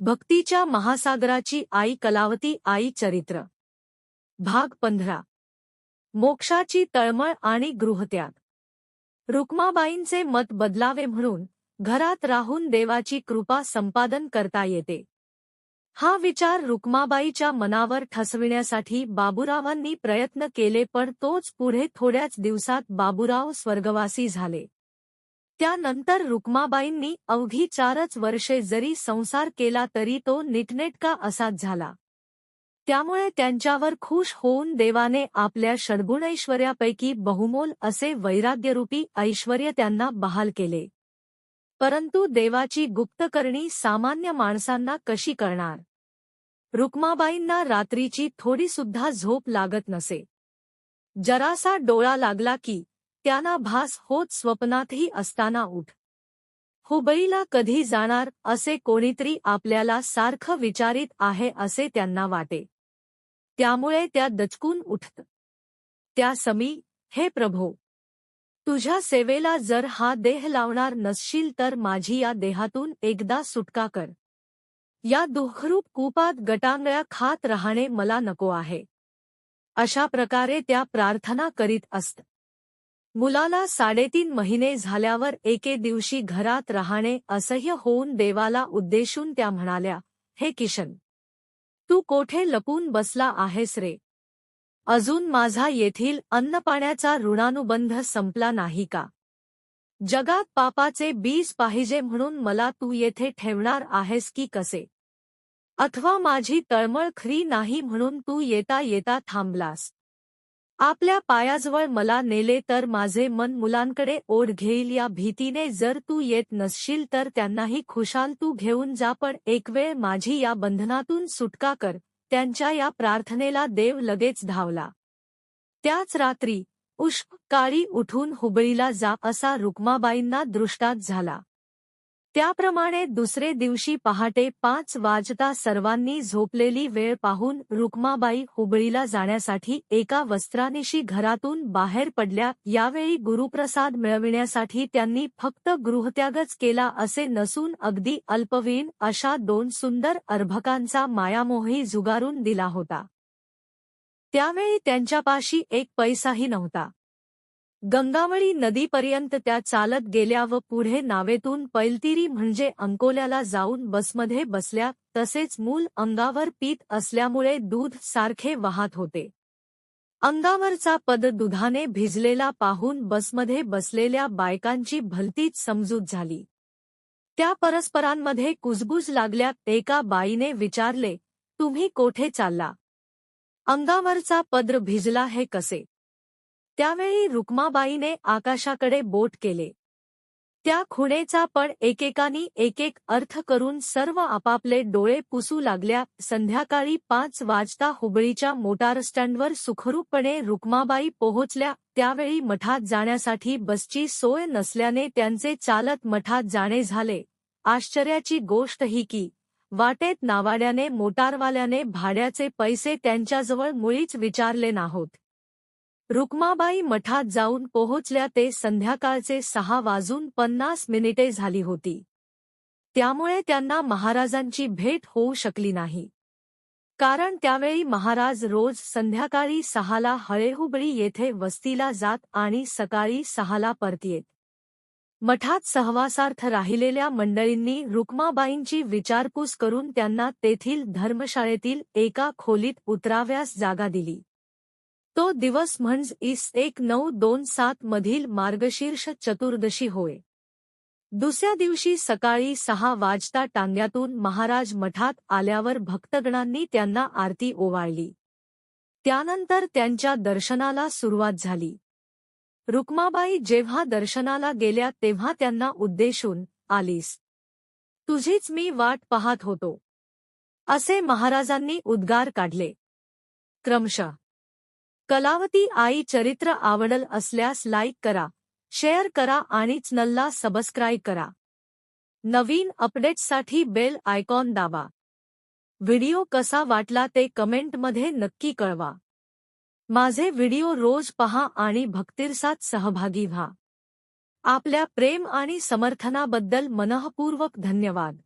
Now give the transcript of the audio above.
भक्तीच्या महासागराची आई कलावती आई चरित्र. भाग पंधरा. मोक्षाची तळमळ आणि गृहत्याग. रुक्माबाईंचे मत बदलावे म्हणून घरात राहून देवाची कृपा संपादन करता येते. हा विचार रुक्माबाईच्या मनावर ठसविण्यासाठी बाबुरावांनी प्रयत्न केले पण तोच पुढे थोड्याच दिवसात बाबुराव स्वर्गवासी झाले. त्यानंतर रुक्माबाईंनी अवघी चारच वर्षे जरी संसार केला तरी तो नीटनेटका असाच झाला. त्यामुळे त्यांच्यावर खुश होऊन देवाने आपल्या षड्गुणैश्वर्यापैकी बहुमोल असे वैराग्यरूपी ऐश्वर्य त्यांना बहाल केले. परंतु देवाची गुप्तकरणी सामान्य माणसांना कशी करणार? रुक्माबाईंना रात्रीची थोडीसुद्धा झोप लागत नसे. जरासा डोळा लागला की त्यांना भास होत स्वप्नातही असताना उठ. हो हुबईला कधी जाणार असे कोणीतरी आपल्याला सारखं विचारित आहे असे त्यांना वाटे. त्यामुळे त्या दचकून उठत. त्या समी हे प्रभो! तुझ्या सेवेला जर हा देह लावणार नसशील तर माझी या देहातून एकदा सुटका कर. या दुःखरूप कूपात गटांगळ्या खात राहणे मला नको आहे. अशा प्रकारे त्या प्रार्थना करीत असत. मुलाला साडेतीन महिने झाल्यावर एके दिवशी घरात राहणे असह्य होऊन देवाला उद्देशून त्या म्हणाल्या हे किशन तू कोठे लपून बसला आहेस रे? अजून माझा येथील अन्नपाण्याचा ऋणानुबंध संपला नाही का? जगात पापाचे बीज पाहिजे म्हणून मला तू येथे ठेवणार आहेस की कसे? अथवा माझी तळमळ खरी नाही म्हणून तू येता येता थांबलास. आपल्या पायाजवळ मला नेले तर माझे मन मुलांकडे ओढ घेईल. या भीतीने जर तू येत नसशील तर त्यांनाही खुशाल तू घेऊन जा. पण एक वेळ माझी या बंधनातून सुटका कर. त्यांच्या या प्रार्थनेला देव लगेच धावला. त्याच रात्री उष्प काळी उठून हुबळीला जा असा रुक्माबाईंना दृष्टात झाला. त्याप्रमाणे दुसरे दिवशी पहाटे पाच वाजता सर्वांनी झोपलेली वेळ पाहून रुक्माबाई हुबळीला जाण्यासाठी एका वस्त्रानिशी घरातून बाहेर पडल्या. यावेळी गुरुप्रसाद मिळविण्यासाठी त्यांनी फक्त गृहत्यागच केला असे नसून अगदी अल्पवीन अशा दोन सुंदर अर्भकांचा मायामोही जुगारून दिला होता. त्यावेळी त्यांच्यापाशी एक पैसाही नव्हता. गंगावळी नदीपर्यंत त्या चालत गेल्या व पुढे नावेतून पैलतिरी म्हणजे अंकोल्याला जाऊन बसमध्ये बसल्या तसेच मूल अंगावर पीत असल्यामुळे दूध सारखे वाहत होते. अंगावरचा पद दुधाने भिजलेला पाहून बसमध्ये बसलेल्या बायकांची भलतीच समजूत झाली. त्या परस्परांमध्ये कुजबुज लागल्या एका बाईने विचारले तुम्ही कोठे चालला? अंगावरचा पद्र भिजला हे कसे? त्यावेळी रुक्माबाईने आकाशाकडे बोट केले. त्या खुणेचा पण एकेकानी एकेक अर्थ करून सर्व आपापले डोळे पुसू लागल्या. संध्याकाळी पाच वाजता हुबळीच्या मोटार स्टँडवर सुखरूपपणे रुक्माबाई पोहोचल्या. त्यावेळी मठात जाण्यासाठी बसची सोय नसल्याने त्यांचे चालत मठात जाणे झाले. आश्चर्याची गोष्ट ही की वाटेत नावाड्याने मोटारवाल्याने भाड्याचे पैसे त्यांच्याजवळ मुळीच विचारले नाहोत. रुक्माबाई मठात जाऊन पोहोचल्या ते संध्याकाळचे सहा वाजून पन्नास मिनिटे झाली होती. त्यामुळे त्यांना महाराजांची भेट होऊ शकली नाही. कारण त्यावेळी महाराज रोज संध्याकाळी सहाला हळेहुबळी येथे वस्तीला जात आणि सकाळी सहाला परत मठात सहवासार्थ राहिलेल्या मंडळींनी रुक्माबाईंची विचारपूस करून त्यांना तेथील धर्मशाळेतील एका खोलीत उतराव्यास जागा दिली. तो दिवस म्हणजे इस एक नऊ दोन सात मधील मार्गशीर्ष चतुर्दशी होय. दुसऱ्या दिवशी सकाळी सहा वाजता टांग्यातून महाराज मठात आल्यावर भक्तगणांनी त्यांना आरती ओवाळली. त्यानंतर त्यांच्या दर्शनाला सुरुवात झाली. रुक्माबाई जेव्हा दर्शनाला गेल्या तेव्हा त्यांना उद्देशून आलीस. तुझीच मी वाट पाहत होतो. असे महाराजांनी उद्गार काढले. क्रमशः कलावती आई चरित्र आवडल असल्यास लाईक करा शेअर करा आणि चॅनलला सबस्क्राईब करा. नवीन अपडेट्ससाठी बेल आयकॉन दाबा. व्हिडिओ कसा वाटला ते कमेंटमध्ये नक्की कळवा. माझे व्हिडिओ रोज पहा आणि भक्तिरसात सहभागी व्हा. आपल्या प्रेम आणि समर्थनाबद्दल मनःपूर्वक धन्यवाद.